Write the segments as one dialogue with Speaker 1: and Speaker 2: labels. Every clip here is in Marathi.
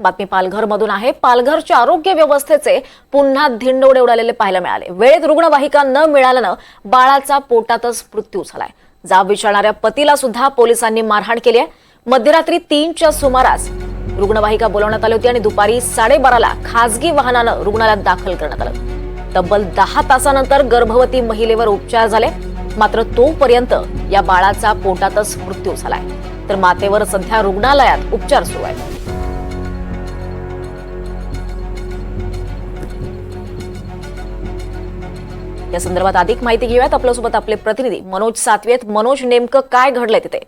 Speaker 1: बातमी पालघरमधून आहे. पालघरच्या आरोग्य व्यवस्थेचे पुन्हा धिंडोडे उडालेले पाहायला मिळाले. वेळेत रुग्णवाहिका न मिळाल्यानं बाळाचा पोटातच मृत्यू झालाय. जाब विचारणाऱ्या पतीला सुद्धा पोलिसांनी मारहाण केली आहे. मध्यरात्री तीनच्या सुमारास रुग्णवाहिका बोलावण्यात आली होती आणि दुपारी साडेबाराला खासगी वाहनानं रुग्णालयात दाखल करण्यात आलं. तब्बल दहा तासानंतर गर्भवती महिलेवर उपचार झाले. मात्र तोपर्यंत या बाळाचा पोटातच मृत्यू झालाय. तर मातेवर सध्या रुग्णालयात उपचार सुरू आहेत. या संदर्भात अधिक माहिती घेऊयात. आपल्यासोबत आपले प्रतिनिधी मनोज सातवेत मनोज नेमकं काय घडलंय तिथे?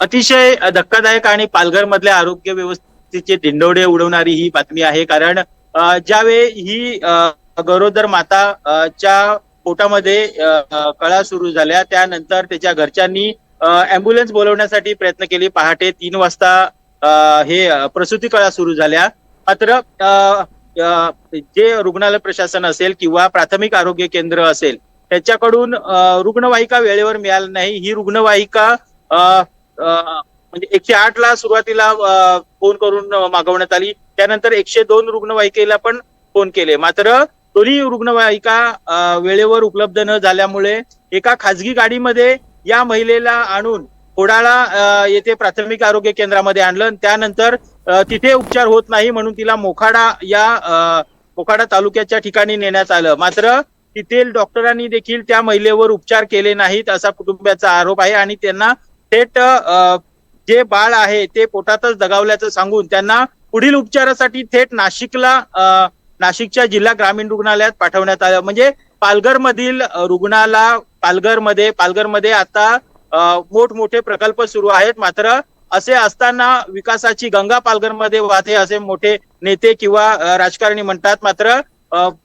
Speaker 2: अतिशय धक्कादायक आणि पालघर मधल्या आरोग्य व्यवस्थेचे दिंडोडे उडवणारी ही बातमी आहे. कारण ज्यावेळी ही गरोदर माता च्या पोटामध्ये कळा सुरू झाल्या त्यानंतर त्याच्या घरच्यांनी अँब्युलन्स बोलवण्यासाठी प्रयत्न केले. पहाटे तीन वाजता हे प्रसूती कळा सुरू झाल्या. मात्र जे रुग्णालय प्रशासन असेल किंवा प्राथमिक आरोग्य केंद्र असेल त्याच्याकडून रुग्णवाहिका वेळेवर मिळाली नाही. ही रुग्णवाहिका म्हणजे एकशे आठ ला सुरुवातीला फोन करून मागवण्यात आली. त्यानंतर एकशे दोन रुग्णवाहिकेला पण फोन केले. मात्र दोन्ही रुग्णवाहिका वेळेवर उपलब्ध न झाल्यामुळे एका खाजगी गाडीमध्ये या महिलेला आणून कोडाळा येथे प्राथमिक आरोग्य केंद्रामध्ये आणलं. आणि त्यानंतर तिथे उपचार होत नाही म्हणून तिला मोखाडा या मोखाडा तालुक्याच्या ठिकाणी नेण्यात आलं. मात्र तेथील डॉक्टरांनी देखील त्या महिलेवर उपचार केले नाहीत असा कुटुंबियाचा आरोप आहे आणि त्यांना थेट जे बाळ आहे ते पोटातच दगावल्याचं सांगून त्यांना पुढील उपचारासाठी थेट नाशिकला नाशिकच्या जिल्हा ग्रामीण रुग्णालयात पाठवण्यात आलं. म्हणजे पालघर मधील रुग्णाला पालघरमध्ये पालघरमध्ये आता मोठमोठे प्रकल्प सुरू आहेत. मात्र असे असताना विकासाची गंगा पालघरमध्ये वाहते असे मोठे नेते किंवा राजकारणी म्हणतात. मात्र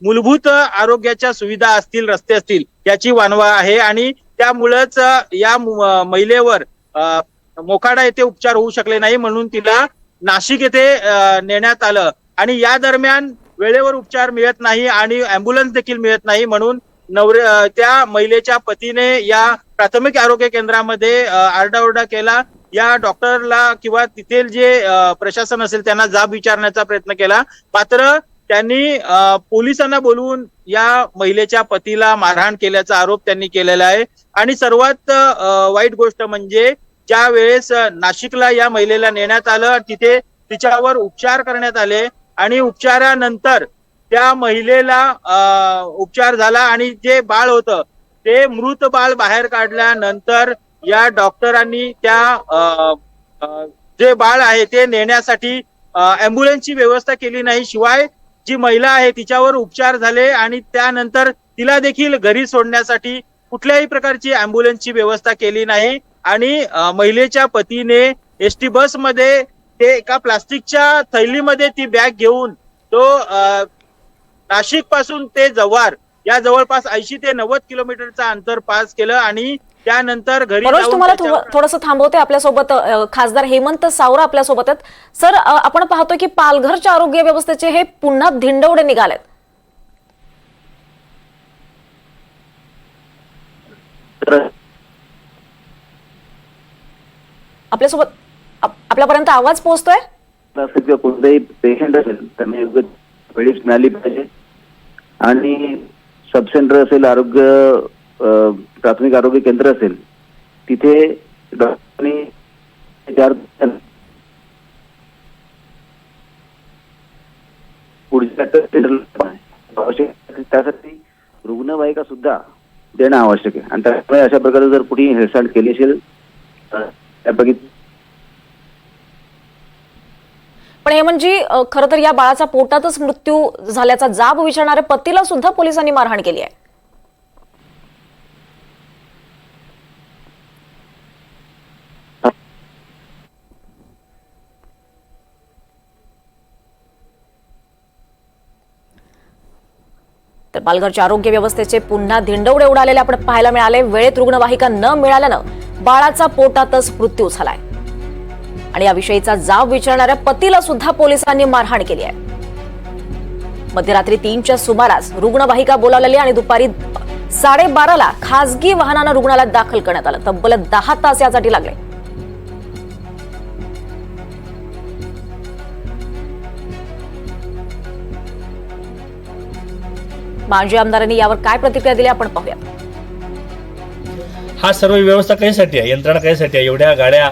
Speaker 2: मूलभूत आरोग्याच्या सुविधा असतील रस्ते असतील याची वानवा आहे. आणि त्यामुळेच या महिलेवर अ, मोखाडा येथे उपचार होऊ शकले नाही म्हणून तिला नाशिक येथे नेण्यात आलं. आणि या दरम्यान वेळेवर उपचार मिळत नाही आणि अँब्युलन्स देखील मिळत नाही म्हणून नवरे त्या महिलेच्या पतीने या प्राथमिक आरोग्य केंद्रामध्ये आरडाओरडा केला. या डॉक्टरला किंवा तिथेल जे प्रशासन असेल त्यांना जाब विचारण्याचा प्रयत्न केला. मात्र त्यांनी पोलिसांना बोलवून या महिलेच्या पतीला मारहाण केल्याचा आरोप त्यांनी केलेला आहे. आणि सर्वात वाईट गोष्ट म्हणजे ज्या वेळेस नाशिकला या महिलेला नेण्यात आलं तिथे तिच्यावर उपचार करण्यात आले आणि उपचारानंतर त्या महिलेला उपचार झाला आणि जे बाळ होतं ते मृत बाळ बाहेर काढल्यानंतर या डॉक्टरांनी त्या जे बाळ आहे ते नेण्यासाठी अँब्युलन्सची व्यवस्था केली नाही. शिवाय जी महिला आहे तिच्यावर उपचार झाले आणि त्यानंतर तिला देखील घरी सोडण्यासाठी कुठल्याही प्रकारची अँब्युलन्सची व्यवस्था केली नाही. आणि महिलेच्या पतीने एस टी बसमध्ये ते एका प्लास्टिकच्या थैलीमध्ये ती बॅग घेऊन तो नाशिकपासून ते जव्हार या जवळपास ऐंशी ते नव्वद किलोमीटरचा अंतर पास केलं आणि त्यानंतर घरी
Speaker 1: मनोज तुम्हाला थोडस थांबवते आपल्यासोबत खासदार हेमंत सावरा आपल्यासोबत. आहेत सर आपण पाहतोय की पालघरच्या आरोग्य व्यवस्थेचे हे पुन्हा धिंडवडे निघालेत. आपल्यासोबत आप- आपल्यापर्यंत आवाज पोहोचतोय?
Speaker 3: किंवा कोणताही पेशंट असेल त्यांना योग्य वेळीच मिळाली पाहिजे. आणि सब सेंटर असेल आरोग्य प्राथमिक आरोग्य केंद्र असेल तिथे डॉक्टरांनी चार पुढच्या त्यासाठी रुग्णवाहिका सुद्धा देणं आवश्यक आहे. आणि त्यामुळे अशा प्रकारे जर कुणी हेळसांड केली असेल तर त्यापैकी
Speaker 1: पण हे म्हणजे खरं तर या बाळाचा पोटातच मृत्यू झाल्याचा जाब विचारणाऱ्या पतीला सुद्धा पोलिसांनी मारहाण केली आहे. तर पालघरच्या आरोग्य व्यवस्थेचे पुन्हा धिंडवडे उडालेले आपण पाहायला मिळाले. वेळेत रुग्णवाहिका न मिळाल्यानं बाळाचा पोटातच मृत्यू झालाय. आणि याविषयीचा जाब विचारणाऱ्या पतीला सुद्धा पोलिसांनी मारहाण केली आहे. मध्यरात्री तीनच्या सुमारास रुग्णवाहिका बोलावलेली आणि दुपारी साडेबाराला खासगी वाहनानं रुग्णालयात दाखल करण्यात आलं. तब्बल दहा तास यासाठी लागले. माजी आमदारांनी यावर काय प्रतिक्रिया दिली आपण पाहूया.
Speaker 4: हा सर्व व्यवस्था कशासाठी आहे? यंत्रणा कशासाठी आहे? एवढ्या गाड्या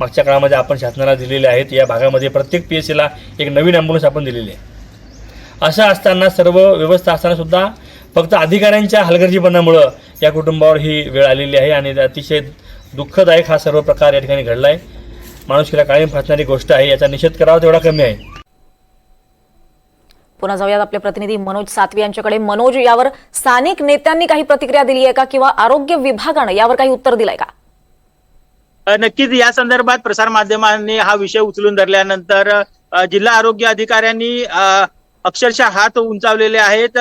Speaker 4: मागच्या काळामध्ये आपण शासनाला दिलेल्या आहेत. या भागामध्ये प्रत्येक पी एस सीला एक नवीन ॲम्ब्युलन्स आपण दिलेली आहे. असं असताना सर्व व्यवस्था असताना सुद्धा फक्त अधिकाऱ्यांच्या हलगर्जीपणामुळं या कुटुंबावर ही वेळ आलेली आहे आणि अतिशय दुःखदायक हा सर्व प्रकार या ठिकाणी घडला आहे माणुसकीला कायम फासणारी गोष्ट आहे. याचा निषेध करावा तेवढा कमी आहे.
Speaker 1: पुन्हा जाऊयात आपले प्रतिनिधी मनोज सातवी यांच्याकडे. मनोज यावर स्थानिक नेत्यांनी काही प्रतिक्रिया दिली आहे का किंवा आरोग्य विभागानं यावर काही उत्तर दिलंय का?
Speaker 2: नक्कीच. या संदर्भात प्रसार माध्यमांनी हा विषय उचलून धरल्यानंतर जिल्हा आरोग्य अधिकाऱ्यांनी अक्षरशः हात उंचावलेले आहेत.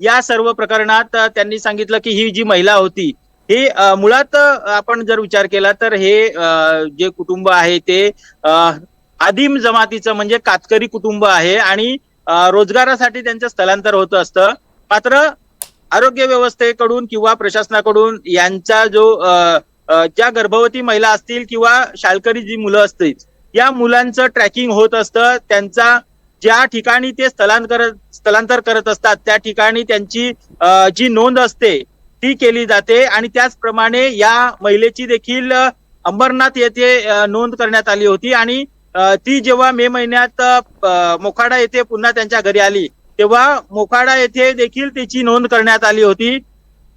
Speaker 2: या सर्व प्रकरणात त्यांनी सांगितलं की ही जी महिला होती ही मुळात आपण जर विचार केला तर हे जे कुटुंब आहे ते आदिम जमातीचं म्हणजे कातकरी कुटुंब आहे आणि रोजगारासाठी त्यांचं स्थलांतर होत असतं. मात्र आरोग्य व्यवस्थेकडून किंवा प्रशासनाकडून यांचा जो ज्या गर्भवती महिला असतील किंवा शाळकरी जी मुलं असतील या मुलांचं ट्रॅकिंग होत असतं. त्यांचा ज्या ठिकाणी ते स्थलांतर स्थलांतर करत असतात त्या ठिकाणी त्यांची जी नोंद असते ती केली जाते आणि त्याचप्रमाणे या महिलेची देखील अंबरनाथ येथे नोंद करण्यात आली होती आणि ती जेव्हा मे महिन्यात मोखाडा येथे पुन्हा त्यांच्या घरी आली तेव्हा मोखाडा येथे देखील तिची नोंद करण्यात आली होती.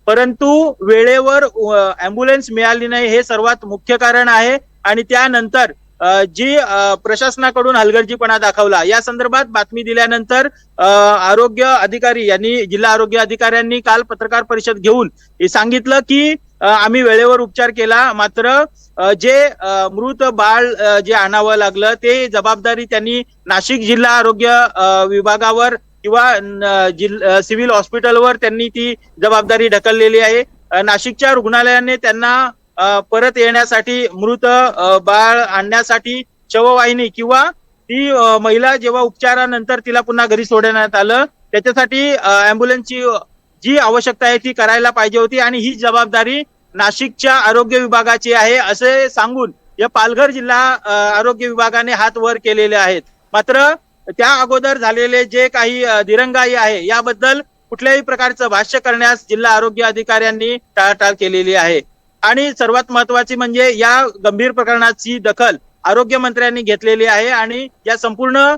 Speaker 2: परंतु वेळेवर अँब्युलन्स मिळाली नाही हे सर्वात मुख्य कारण आहे. आणि त्यानंतर जी प्रशासनाकडून हलगर्जीपणा दाखवला या संदर्भात बातमी दिल्यानंतर आरोग्य अधिकारी यांनी जिल्हा आरोग्य अधिकाऱ्यांनी काल पत्रकार परिषद घेऊन सांगितलं की आम्ही वेळेवर उपचार केला. मात्र जे मृत बाळ जे आणावं लागलं ते जबाबदारी त्यांनी नाशिक जिल्हा आरोग्य विभागावर किंवा न- सिव्हिल हॉस्पिटलवर त्यांनी ती जबाबदारी ढकललेली आहे. नाशिकच्या रुग्णालयाने त्यांना परत येण्यासाठी मृत बाळ आणण्यासाठी शववाहिनी किंवा ती महिला जेव्हा उपचारानंतर तिला पुन्हा घरी सोडण्यात आलं त्याच्यासाठी अँब्युलन्सची जी आवश्यकता आहे ती करायला पाहिजे होती आणि ही जबाबदारी नाशिकच्या आरोग्य विभागाची आहे असे सांगून या पालघर जिल्हा आरोग्य विभागाने हात वर केलेले आहेत. मात्र त्या अगोदर झालेले जे काही दिरंगाई आहे याबद्दल कुठल्याही प्रकारचं भाष्य करण्यास जिल्हा आरोग्य अधिकाऱ्यांनी टाळाटाळ केलेली आहे. आणि सर्वात महत्वाची म्हणजे या गंभीर प्रकरणाची दखल आरोग्य मंत्र्यांनी घेतलेली आहे आणि या संपूर्ण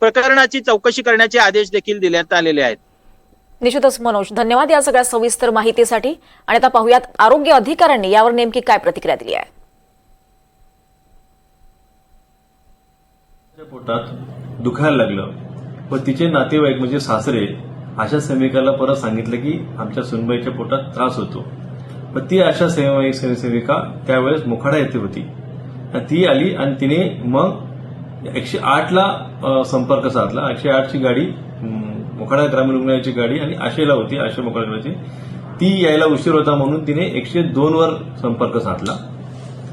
Speaker 2: प्रकरणाची चौकशी करण्याचे आदेश देखील देण्यात आलेले आहेत.
Speaker 1: निश्चितच मनोज धन्यवाद या सगळ्या सविस्तर माहितीसाठी. आणि आता पाहूयात आरोग्य अधिकाऱ्यांनी यावर नेमकी काय प्रतिक्रिया दिली आहे.
Speaker 4: पोटात दुखायला लागलं. व तिचे नातेवाईक म्हणजे सासरे आशा सेविकाला परत सांगितलं की आमच्या सुनबाईच्या पोटात त्रास होतो. व ती आशा सेवाई सेविका त्यावेळेस मोखाडा येथे होती. ती आली आणि तिने मग एकशे आठला संपर्क साधला. एकशे आठची गाडी मोखाडा ग्रामीण रुग्णालयाची गाडी आणि आशेला होती आशे मोखाडा ती यायला उशीर होता म्हणून तिने एकशे दोन वर संपर्क साधला.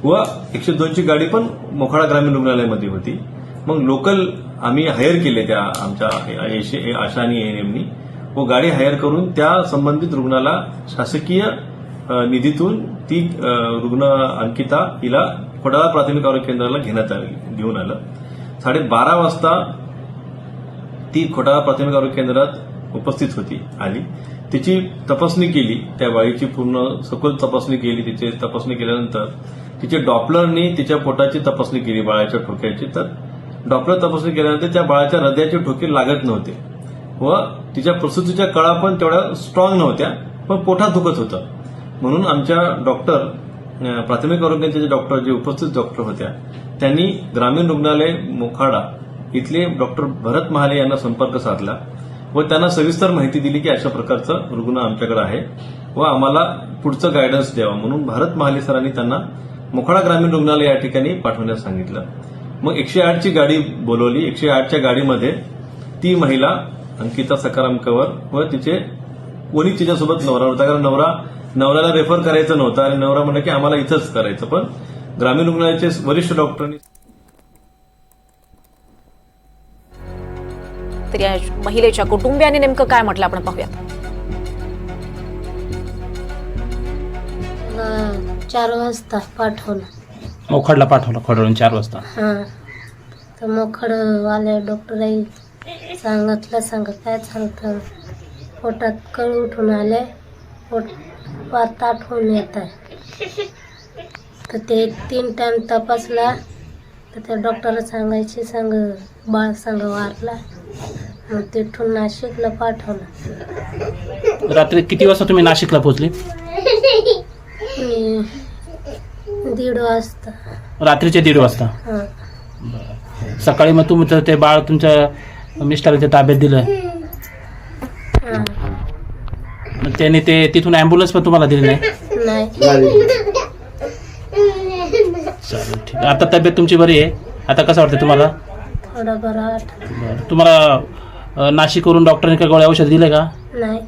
Speaker 4: व एकशे दोनची गाडी पण मोखाडा ग्रामीण रुग्णालयामध्ये होती. मग लोकल आम्ही हायर केले त्या आमच्या एशे- आशा आणि एएनएमनी व गाडी हायर करून त्या संबंधित रुग्णाला शासकीय निधीतून ती रुग्ण अंकिता हिला खोडाळा प्राथमिक आरोग्य केंद्राला घेण्यात आली घेऊन आलं. साडेबारा वाजता ती खोटाळा प्राथमिक आरोग्य केंद्रात उपस्थित होती. आली तिची तपासणी केली त्या बाईची पूर्ण सखोल तपासणी केली तिची तपासणी केल्यानंतर तिच्या डॉपलरनी तिच्या पोटाची तपासणी केली बाळाच्या ठोक्याची. तर डॉपलर तपासणी केल्यानंतर त्या बाळाच्या हृदयाचे ठोके लागत नव्हते. व तिच्या प्रसूतीच्या कळा पण तेवढ्या स्ट्रॉंग नव्हत्या पण पोटात दुखत होतं. म्हणून आमच्या डॉक्टर प्राथमिक आरोग्याचे डॉक्टर जे उपस्थित डॉक्टर होत्या त्यांनी ग्रामीण रुग्णालय मोखाडा इथले डॉक्टर भरत महाले यांना संपर्क साधला व त्यांना सविस्तर माहिती दिली की अशा प्रकारचं रुग्ण आमच्याकडे आहे व आम्हाला पुढचं गायडन्स द्यावा म्हणून भारत महाले सरांनी त्यांना मोखाडा ग्रामीण रुग्णालय या ठिकाणी पाठवण्यास सांगितलं. मग एकशे आठची गाडी बोलवली. एकशे आठच्या गाडीमध्ये ती महिला अंकिता सकाराम कवर व तिचे कोणी तिच्यासोबत नवरा होता. कारण नवरा नवऱ्याला रेफर करायचं नव्हतं आणि नवरा म्हणलं की आम्हाला इथंच करायचं. पण ग्रामीण रुग्णालयाचे वरिष्ठ डॉक्टरांनी
Speaker 1: तर या महिलेच्या कुटुंबियांनी नेमकं काय म्हटलं आपण पाहूयात
Speaker 5: मला चार वाजता पाठवलं.
Speaker 6: मोखाडला पाठवलं खोडवून चार वाजता.
Speaker 5: हां तर मोखडवाल्या डॉक्टरही सांगितलं सांग काय सांगतं पोटात कळ उठून आले. पोट ताट होऊन येत आहे. तर ते तीन टाइम तपासला. तर त्या डॉक्टर सांगायचे सांग बाळ सांग वारला. मग तिथून नाशिकला पाठवलं.
Speaker 6: रात्री किती वाजता तुम्ही नाशिकला पोहोचले?
Speaker 5: मी दीड वाजता.
Speaker 6: रात्रीचे दीड वाजता?
Speaker 5: हां.
Speaker 6: सकाळी मग तुमचं ते बाळ तुमच्या मिस्टरांच्या ताब्यात दिलं.
Speaker 5: हां.
Speaker 6: मग त्यांनी ते तिथून ॲम्ब्युलन्स पण तुम्हाला दिली नाही?
Speaker 5: नाही.
Speaker 6: चालेल ठीक. आहे आता तब्येत तुमची बरी आहे? आता कसं वाटतं तुम्हाला?
Speaker 5: थोडं बरं वाटत
Speaker 6: बरं. तुम्हाला नाशिकवरून डॉक्टरने काही गोळ्या औषध दिले का?
Speaker 5: नाही.